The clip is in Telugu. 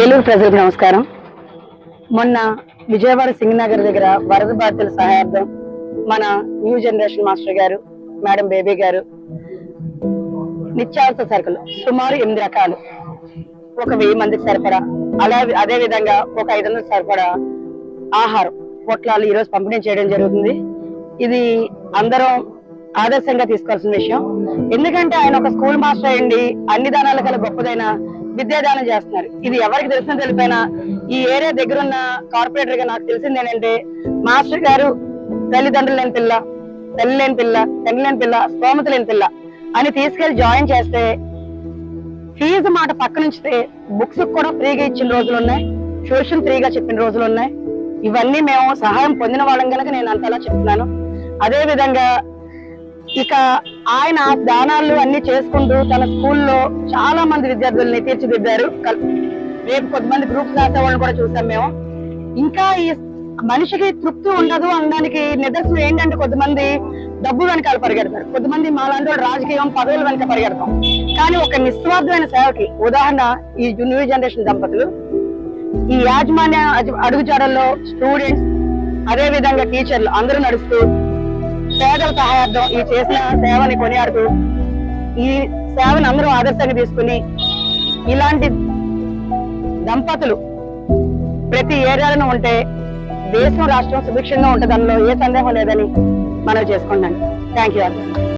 ఏలూరు ప్రజలకు నమస్కారం. మొన్న విజయవాడ సింగనగర్ దగ్గర వరద బాధితుల సహాయార్థం మన న్యూ జనరేషన్ మాస్టర్ గారు మేడం బేబీ గారు నిత్యావసర సరుకులు సుమారు ఎనిమిది రకాలు. ఒక వెయ్యి మందికి సరిపడా అలా అదే విధంగా ఒక ఐదు వందలకు సరిపడా ఆహారం పొట్లాలు ఈరోజు పంపిణీ చేయడం జరుగుతుంది. ఇది అందరం ఆదర్శంగా తీసుకోవాల్సిన విషయం. ఎందుకంటే ఆయన ఒక స్కూల్ మాస్టర్ అయ్యండి అన్ని దానాల గల గొప్పదైన విద్యాదానం చేస్తున్నారు. ఇది ఎవరికి తెలిసిన తెలిపోయినా ఈ ఏరియా దగ్గర ఉన్న కార్పొరేటర్గా నాకు తెలిసింది ఏంటంటే మాస్టర్ గారు తల్లిదండ్రులు లేని పిల్ల తల్లి లేని పిల్ల తండ్రి లేని పిల్ల స్తోమత లేని పిల్ల అని తీసుకెళ్ళి జాయిన్ చేస్తే ఫీజు మాట పక్క నుంచితే బుక్స్ కూడా ఫ్రీగా ఇచ్చిన రోజులు ఉన్నాయి. ట్యూషన్ ఫ్రీగా చెప్పిన రోజులు ఉన్నాయి. ఇవన్నీ మేము సహాయం పొందిన వాళ్ళం కనుక నేను అంతలా చెప్తున్నాను. అదే విధంగా ఇక ఆయన దానాలు అన్ని చేసుకుంటూ తన స్కూల్లో చాలా మంది విద్యార్థుల్ని తీర్చిదిద్దారు. రేపు కొంతమంది గ్రూప్స్ రాసే వాళ్ళని కూడా చూసాం మేము. ఇంకా ఈ మనిషికి తృప్తి ఉండదు అనడానికి నిదర్శనం ఏంటంటే కొంతమంది డబ్బు వెనకాల పరిగెడతారు. కొంతమంది మాలాంటి వాళ్ళు రాజకీయం పదవులు వెనక పరిగెడతాం. కానీ ఒక నిస్వార్థమైన సేవకి ఉదాహరణ ఈ న్యూ జనరేషన్ దంపతులు. ఈ యాజమాన్య అడుగుజాడల్లో స్టూడెంట్స్ అదే విధంగా టీచర్లు అందరూ నడుస్తూ పేదల సహాయార్థం ఈ చేసిన సేవని కొనియాడుతూ ఈ సేవను అందరూ ఆదర్శంగా తీసుకుని ఇలాంటి దంపతులు ప్రతి ఏరియాలను ఉంటే దేశం రాష్ట్రం సుభిక్షంగా ఉంటుంది ఏ సందేహం లేదని మనం చేసుకుంటాం థ్యాంక్ యూ